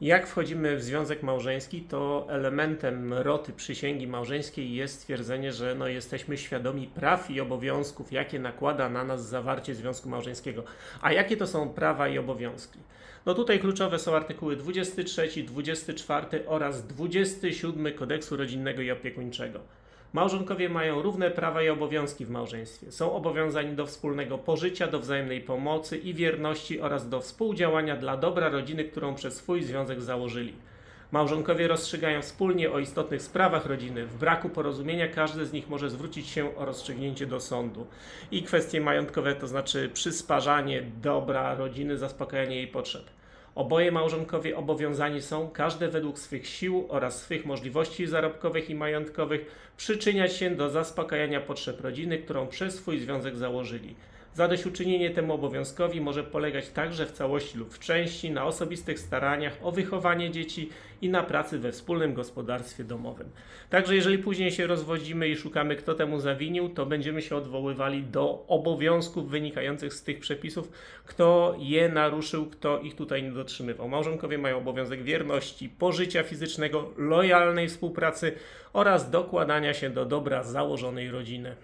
Jak wchodzimy w związek małżeński, to elementem roty przysięgi małżeńskiej jest stwierdzenie, że no jesteśmy świadomi praw i obowiązków, jakie nakłada na nas zawarcie związku małżeńskiego. A jakie to są prawa i obowiązki? No tutaj kluczowe są artykuły 23, 24 oraz 27 kodeksu rodzinnego i opiekuńczego. Małżonkowie mają równe prawa i obowiązki w małżeństwie. Są obowiązani do wspólnego pożycia, do wzajemnej pomocy i wierności oraz do współdziałania dla dobra rodziny, którą przez swój związek założyli. Małżonkowie rozstrzygają wspólnie o istotnych sprawach rodziny. W braku porozumienia każdy z nich może zwrócić się o rozstrzygnięcie do sądu. I kwestie majątkowe, to znaczy przysparzanie dobra rodziny, zaspokajanie jej potrzeb. Oboje małżonkowie obowiązani są, każde według swych sił oraz swych możliwości zarobkowych i majątkowych, przyczyniać się do zaspokajania potrzeb rodziny, którą przez swój związek założyli. Zadośćuczynienie temu obowiązkowi może polegać także w całości lub w części na osobistych staraniach o wychowanie dzieci i na pracy we wspólnym gospodarstwie domowym. Także jeżeli później się rozwodzimy i szukamy, kto temu zawinił, to będziemy się odwoływali do obowiązków wynikających z tych przepisów, kto je naruszył, kto ich tutaj nie dotrzymywał. Małżonkowie mają obowiązek wierności, pożycia fizycznego, lojalnej współpracy oraz dokładania się do dobra założonej rodziny.